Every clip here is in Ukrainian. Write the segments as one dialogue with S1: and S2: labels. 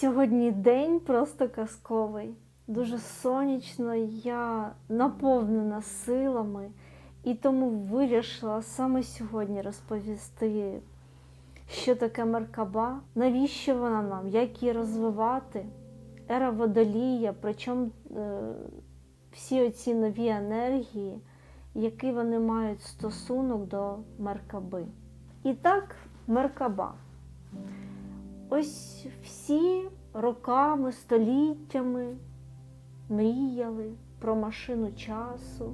S1: Сьогодні день просто казковий, дуже сонячно, я наповнена силами, і тому вирішила саме сьогодні розповісти, що таке Меркаба, навіщо вона нам, як її розвивати, ера водолія, причому е, всі оці нові енергії, який вони мають стосунок до Меркаби. І так, Меркаба. Ось всі роками, століттями мріяли про машину часу.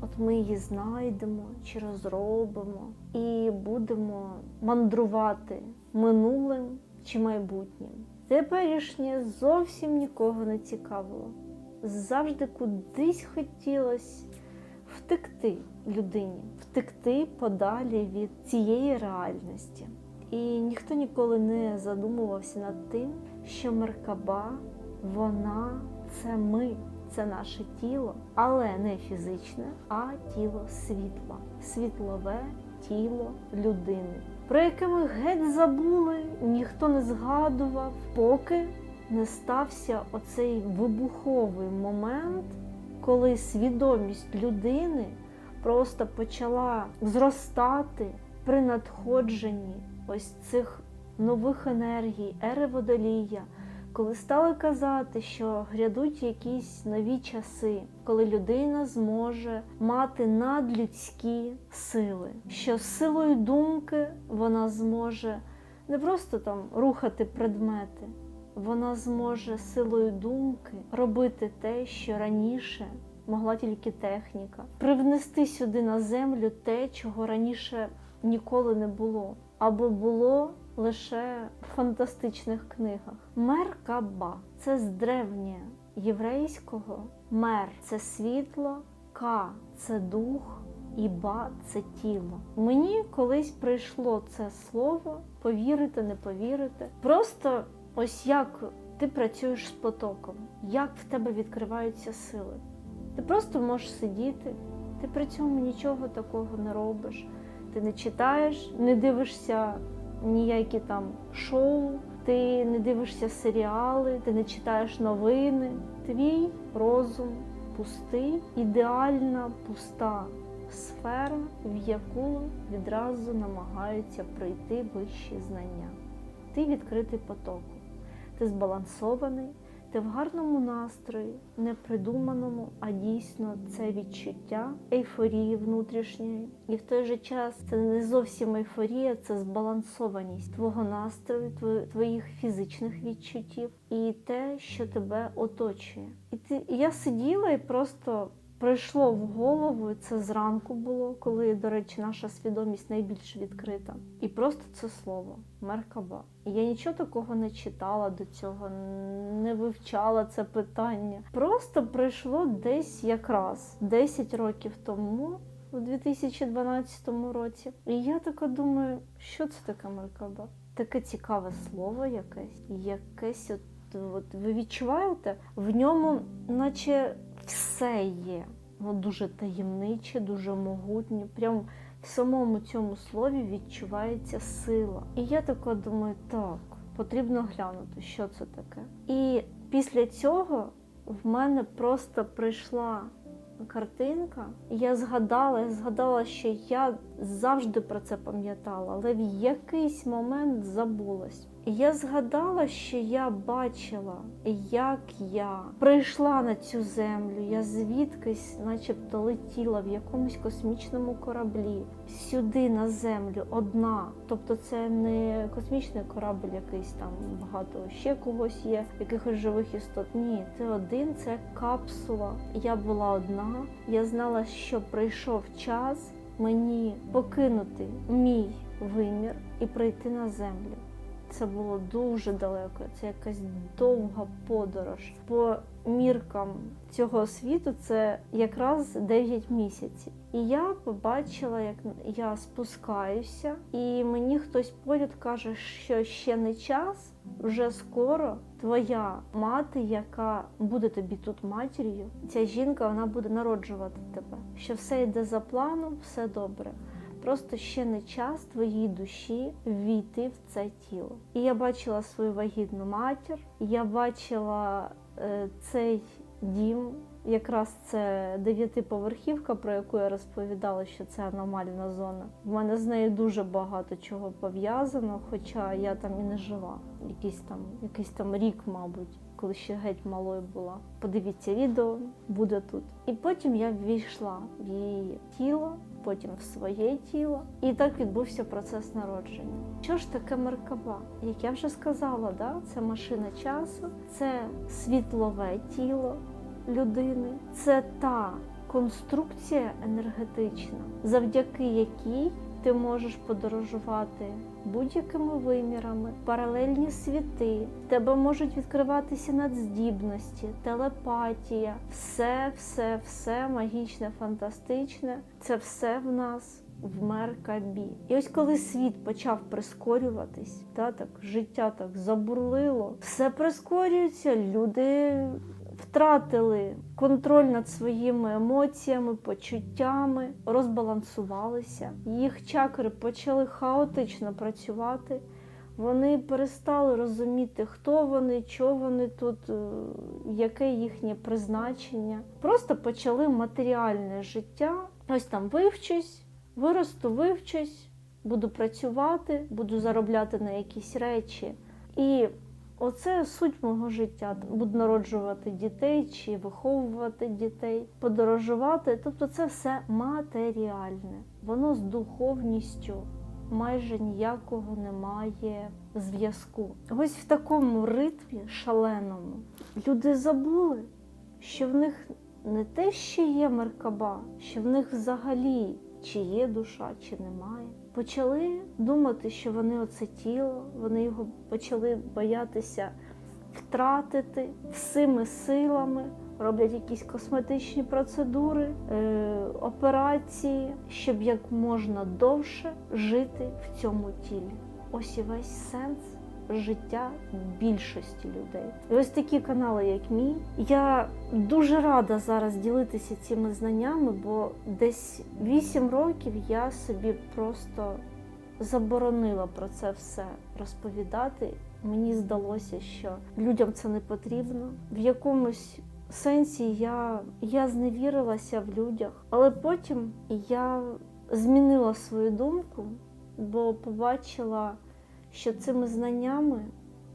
S1: От ми її знайдемо чи розробимо і будемо мандрувати минулим чи майбутнім. Теперішнє зовсім нікого не цікавило. Завжди кудись хотілося втекти людині, втекти подалі від цієї реальності. І ніхто ніколи не задумувався над тим, що Меркаба, вона це ми, це наше тіло, але не фізичне, а тіло світла, світлове тіло людини, про яке ми геть забули, ніхто не згадував, поки не стався оцей вибуховий момент, коли свідомість людини просто почала зростати при надходженні ось цих нових енергій, ери водолія, коли стали казати, що грядуть якісь нові часи, коли людина зможе мати надлюдські сили, що з силою думки вона зможе не просто там рухати предмети, вона зможе силою думки робити те, що раніше могла тільки техніка, привнести сюди на землю те, чого раніше ніколи не було, або було лише в фантастичних книгах. Меркаба це з древнє єврейського мер це світло, ка це дух. І ба це тіло. Мені колись прийшло це слово, повірите, не повірите. Просто ось як ти працюєш з потоком, як в тебе відкриваються сили. Ти просто можеш сидіти, ти при цьому нічого такого не робиш. Ти не читаєш, не дивишся ніякі там шоу, ти не дивишся серіали, ти не читаєш новини. Твій розум пустий, ідеальна пуста сфера, в яку відразу намагаються прийти вищі знання. Ти відкритий потоку, ти збалансований, ти в гарному настрої, не придуманому, а дійсно це відчуття ейфорії внутрішньої. І в той же час це не зовсім ейфорія, це збалансованість твого настрою, тво- твоїх фізичних відчуттів і те, що тебе оточує. І ти я сиділа і просто. Прийшло в голову, це зранку було, коли, до речі, наша свідомість найбільш відкрита. І просто це слово Меркаба. Я нічого такого не читала до цього, не вивчала це питання. Просто прийшло десь якраз 10 років тому, у 2012 році. І я така думаю, що це таке Меркаба? Таке цікаве слово якесь, якесь от. От ви відчуваєте, в ньому, наче все є. Воно дуже таємниче, дуже могутнє. Прям в самому цьому слові відчувається сила. І я така думаю, так, потрібно глянути, що це таке. І після цього в мене просто прийшла картинка, і я згадала, я згадала, що я завжди про це пам'ятала, але в якийсь момент забулась. Я згадала, що я бачила, як я прийшла на цю землю. Я звідкись, начебто, летіла в якомусь космічному кораблі сюди на землю одна. Тобто, це не космічний корабль, якийсь там багато ще когось є, якихось живих істот. Ні, це один, це капсула. Я була одна. Я знала, що прийшов час мені покинути мій вимір і прийти на землю. Це було дуже далеко. Це якась довга подорож. По міркам цього світу це якраз 9 місяців. І я побачила, як я спускаюся, і мені хтось поряд каже, що ще не час, вже скоро твоя мати, яка буде тобі тут матір'ю, ця жінка вона буде народжувати тебе. Що все йде за планом, все добре. Просто ще не час твоїй душі ввійти в це тіло. І я бачила свою вагітну матір, я бачила е, цей дім. Якраз це дев'ятиповерхівка, про яку я розповідала, що це аномальна зона. В мене з нею дуже багато чого пов'язано, хоча я там і не жила. Якийсь там, якийсь там рік, мабуть, коли ще геть малою була. Подивіться відео, буде тут. І потім я ввійшла в її тіло, потім в своє тіло, і так відбувся процес народження. Що ж таке Меркаба? Як я вже сказала, да? це машина часу, це світлове тіло людини, це та конструкція енергетична, завдяки якій ти можеш подорожувати будь-якими вимірами, паралельні світи, в тебе можуть відкриватися надздібності, телепатія, все, все, все магічне, фантастичне. Це все в нас в Меркабі. І ось коли світ почав прискорюватись, та так життя так забурлило, все прискорюється, люди втратили контроль над своїми емоціями, почуттями, розбалансувалися. Їх чакри почали хаотично працювати. Вони перестали розуміти, хто вони, що вони тут, е, яке їхнє призначення. Просто почали матеріальне життя. Ось там вивчусь, виросту, вивчусь, буду працювати, буду заробляти на якісь речі. І Оце суть мого життя. Буду народжувати дітей чи виховувати дітей, подорожувати. Тобто це все матеріальне. Воно з духовністю майже ніякого немає зв'язку. Ось в такому ритмі шаленому люди забули, що в них не те, що є меркаба, що в них взагалі чи є душа, чи немає. Почали думати, що вони оце тіло, вони його почали боятися втратити всіми силами, роблять якісь косметичні процедури, е, операції, щоб як можна довше жити в цьому тілі. Ось і весь сенс життя більшості людей. І ось такі канали, як мій. Я дуже рада зараз ділитися цими знаннями, бо десь 8 років я собі просто заборонила про це все розповідати. Мені здалося, що людям це не потрібно. В якомусь сенсі я, я зневірилася в людях, але потім я змінила свою думку, бо побачила що цими знаннями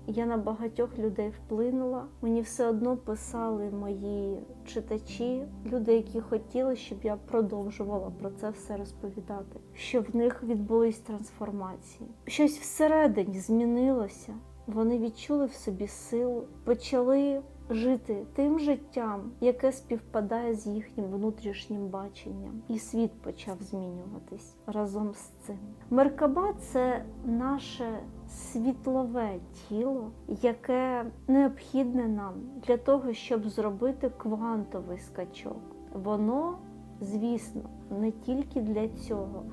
S1: я на багатьох людей вплинула. Мені все одно писали мої читачі, люди, які хотіли, щоб я продовжувала про це все розповідати, що в них відбулись трансформації. Щось всередині змінилося. Вони відчули в собі силу, почали жити тим життям, яке співпадає з їхнім внутрішнім баченням, і світ почав змінюватись разом з цим. Меркаба це наше світлове тіло, яке необхідне нам для того, щоб зробити квантовий скачок. Воно, звісно, не тільки для цього.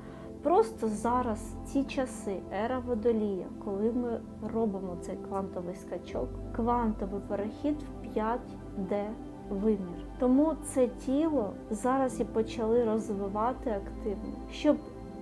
S1: Просто зараз ці часи, ера водолія, коли ми робимо цей квантовий скачок, квантовий перехід в 5D вимір. Тому це тіло зараз і почали розвивати активно, щоб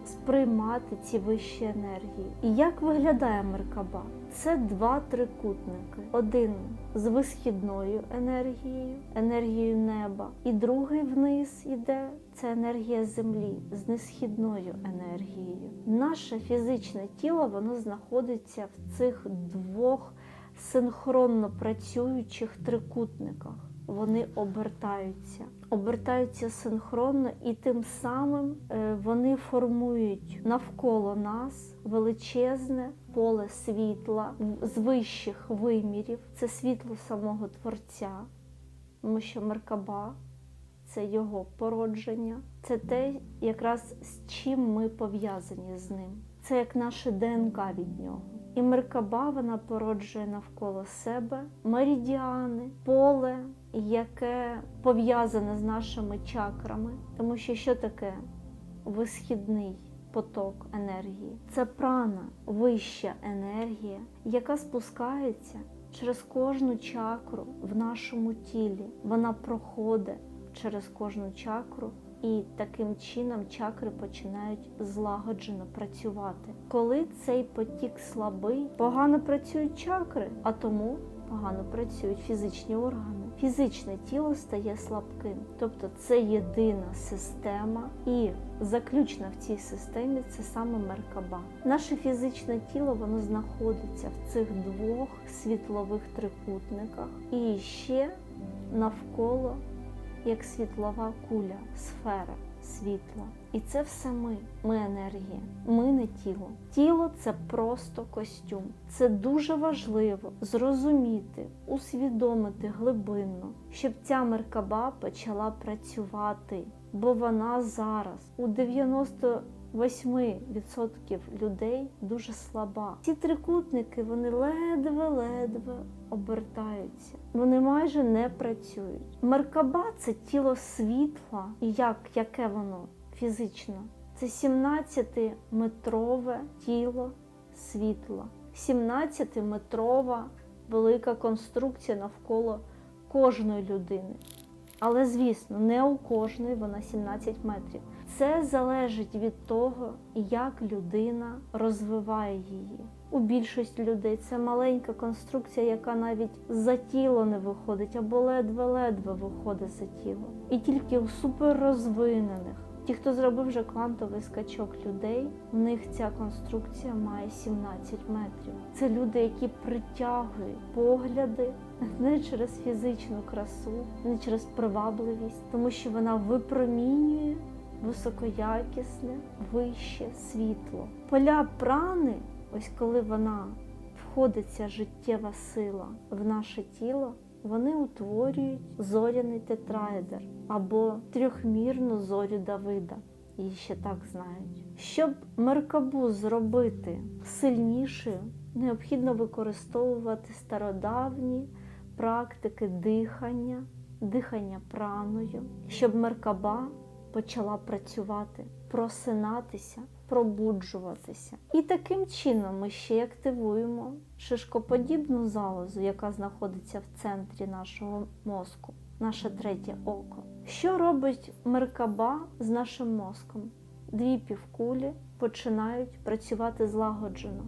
S1: сприймати ці вищі енергії. І як виглядає Меркаба? Це два трикутники: один з висхідною енергією, енергією неба, і другий вниз іде це енергія землі з несхідною енергією. Наше фізичне тіло воно знаходиться в цих двох синхронно працюючих трикутниках. Вони обертаються, обертаються синхронно, і тим самим е, вони формують навколо нас величезне поле світла з вищих вимірів. Це світло самого Творця, тому що Меркаба це його породження, це те, якраз з чим ми пов'язані з ним. Це як наше ДНК від нього. І Меркаба вона породжує навколо себе меридіани, поле, яке пов'язане з нашими чакрами. Тому що що таке висхідний поток енергії? Це прана, вища енергія, яка спускається через кожну чакру в нашому тілі. Вона проходить через кожну чакру і таким чином чакри починають злагоджено працювати. Коли цей потік слабий, погано працюють чакри, а тому погано працюють фізичні органи. Фізичне тіло стає слабким, тобто це єдина система, і заключна в цій системі це саме меркаба. Наше фізичне тіло воно знаходиться в цих двох світлових трикутниках і ще навколо як світлова куля, сфера світла. І це все ми. Ми енергія, ми не тіло. Тіло це просто костюм. Це дуже важливо зрозуміти, усвідомити глибинно, щоб ця меркаба почала працювати, бо вона зараз у 90 8% людей дуже слаба. Ці трикутники вони ледве-ледве обертаються. Вони майже не працюють. Меркаба це тіло світла, і як яке воно фізично? Це 17-метрове тіло світла, 17-метрова велика конструкція навколо кожної людини. Але, звісно, не у кожної вона 17 метрів. Це залежить від того, як людина розвиває її. У більшості людей це маленька конструкція, яка навіть за тіло не виходить, або ледве-ледве виходить за тіло. І тільки у суперрозвинених, ті, хто зробив вже квантовий скачок людей, у них ця конструкція має 17 метрів. Це люди, які притягують погляди не через фізичну красу, не через привабливість, тому що вона випромінює високоякісне, вище світло. Поля прани, ось коли вона входить життєва сила в наше тіло, вони утворюють зоряний тетраедр або трьохмірну зорю Давида. Її ще так знають. Щоб меркабу зробити сильнішою, необхідно використовувати стародавні практики дихання, дихання праною, щоб меркаба почала працювати, просинатися, пробуджуватися. І таким чином ми ще й активуємо шишкоподібну залозу, яка знаходиться в центрі нашого мозку, наше третє око. Що робить меркаба з нашим мозком? Дві півкулі починають працювати злагоджено.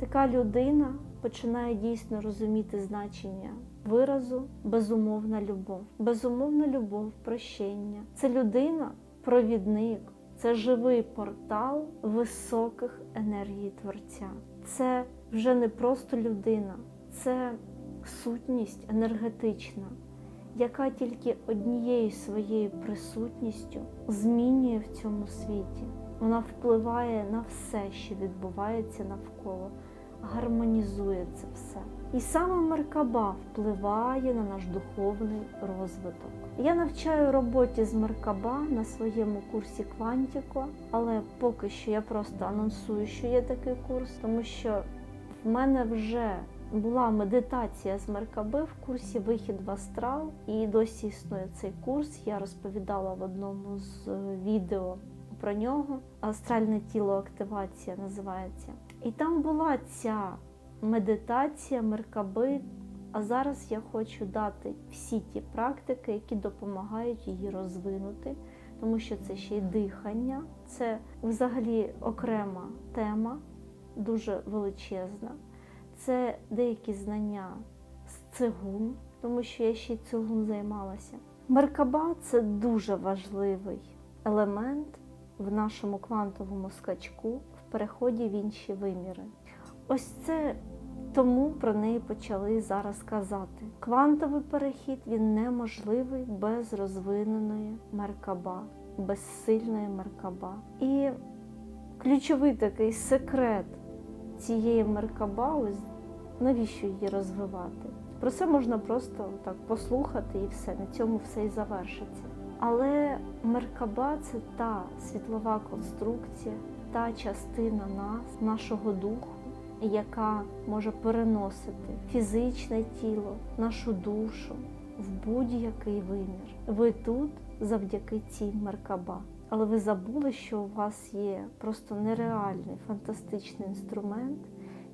S1: Така людина починає дійсно розуміти значення виразу безумовна любов. Безумовна любов, прощення. Це людина, провідник, це живий портал високих енергій Творця. Це вже не просто людина, це сутність енергетична, яка тільки однією своєю присутністю змінює в цьому світі. Вона впливає на все, що відбувається навколо, гармонізує це все. І саме Меркаба впливає на наш духовний розвиток. Я навчаю роботі з Меркаба на своєму курсі Квантіко, але поки що я просто анонсую, що є такий курс, тому що в мене вже була медитація з Меркаби в курсі Вихід в астрал, і досі існує цей курс. Я розповідала в одному з відео про нього. Астральне тіло активація називається. І там була ця медитація, меркаби. А зараз я хочу дати всі ті практики, які допомагають її розвинути, тому що це ще й дихання, це взагалі окрема тема, дуже величезна. Це деякі знання з цигун, тому що я ще й цигун займалася. Меркаба це дуже важливий елемент в нашому квантовому скачку переході в інші виміри. Ось це тому про неї почали зараз казати. Квантовий перехід він неможливий без розвиненої меркаба, без сильної меркаба. І ключовий такий секрет цієї меркаба, ось навіщо її розвивати? Про це можна просто так послухати і все, на цьому все і завершиться. Але меркаба це та світлова конструкція, та частина нас, нашого духу яка може переносити фізичне тіло, нашу душу в будь-який вимір. Ви тут завдяки цій меркаба. Але ви забули, що у вас є просто нереальний фантастичний інструмент,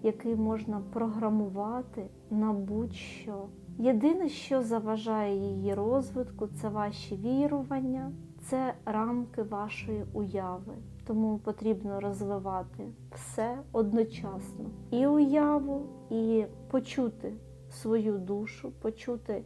S1: який можна програмувати на будь-що. Єдине, що заважає її розвитку, це ваші вірування, це рамки вашої уяви. Тому потрібно розвивати все одночасно. І уяву, і почути свою душу, почути,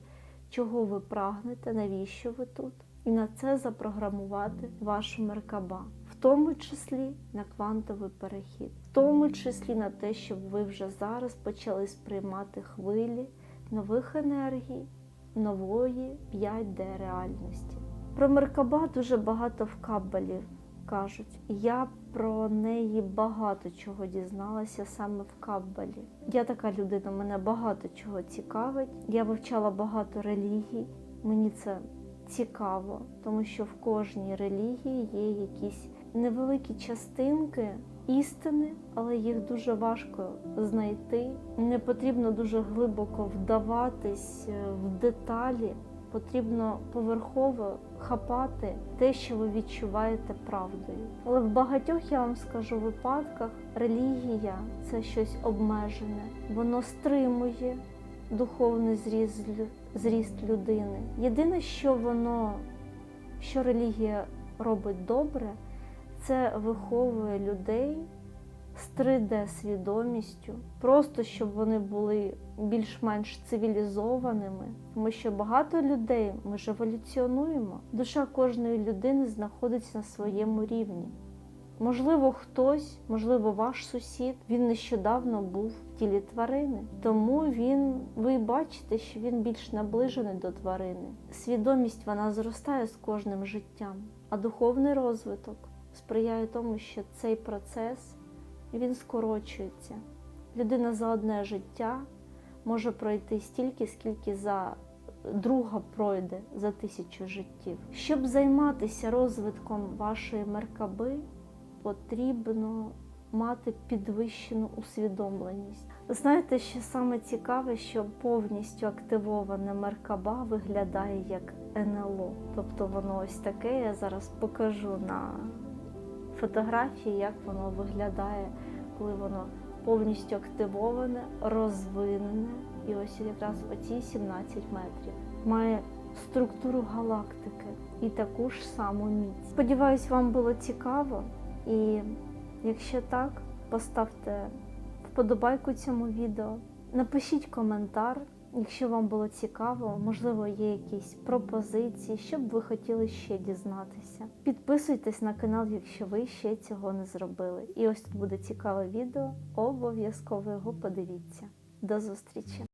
S1: чого ви прагнете, навіщо ви тут. І на це запрограмувати вашу меркаба, в тому числі на квантовий перехід, в тому числі на те, щоб ви вже зараз почали сприймати хвилі нових енергій, нової 5D реальності. Про Меркаба дуже багато в Каббалі кажуть. Я про неї багато чого дізналася саме в Каббалі. Я така людина, мене багато чого цікавить. Я вивчала багато релігій. Мені це цікаво, тому що в кожній релігії є якісь невеликі частинки істини, але їх дуже важко знайти. Не потрібно дуже глибоко вдаватись е, в деталі. Потрібно поверхово хапати те, що ви відчуваєте правдою. Але в багатьох я вам скажу випадках релігія це щось обмежене, воно стримує духовний зріст, зріст людини. Єдине, що воно, що релігія робить добре, це виховує людей з 3D-свідомістю, просто щоб вони були більш-менш цивілізованими, тому що багато людей ми ж еволюціонуємо. Душа кожної людини знаходиться на своєму рівні. Можливо, хтось, можливо, ваш сусід, він нещодавно був в тілі тварини, тому він, ви бачите, що він більш наближений до тварини. Свідомість вона зростає з кожним життям, а духовний розвиток сприяє тому, що цей процес він скорочується. Людина за одне життя може пройти стільки, скільки за друга пройде за тисячу життів. Щоб займатися розвитком вашої меркаби, потрібно мати підвищену усвідомленість. Знаєте, що саме цікаве, що повністю активована меркаба виглядає як НЛО. Тобто воно ось таке. Я зараз покажу на фотографії, як воно виглядає, коли воно повністю активоване, розвинене. І ось якраз оці 17 метрів. Має структуру галактики і таку ж саму міць. Сподіваюсь, вам було цікаво. І якщо так, поставте вподобайку цьому відео, напишіть коментар, якщо вам було цікаво, можливо, є якісь пропозиції, що б ви хотіли ще дізнатися. Підписуйтесь на канал, якщо ви ще цього не зробили. І ось тут буде цікаве відео, обов'язково його подивіться. До зустрічі!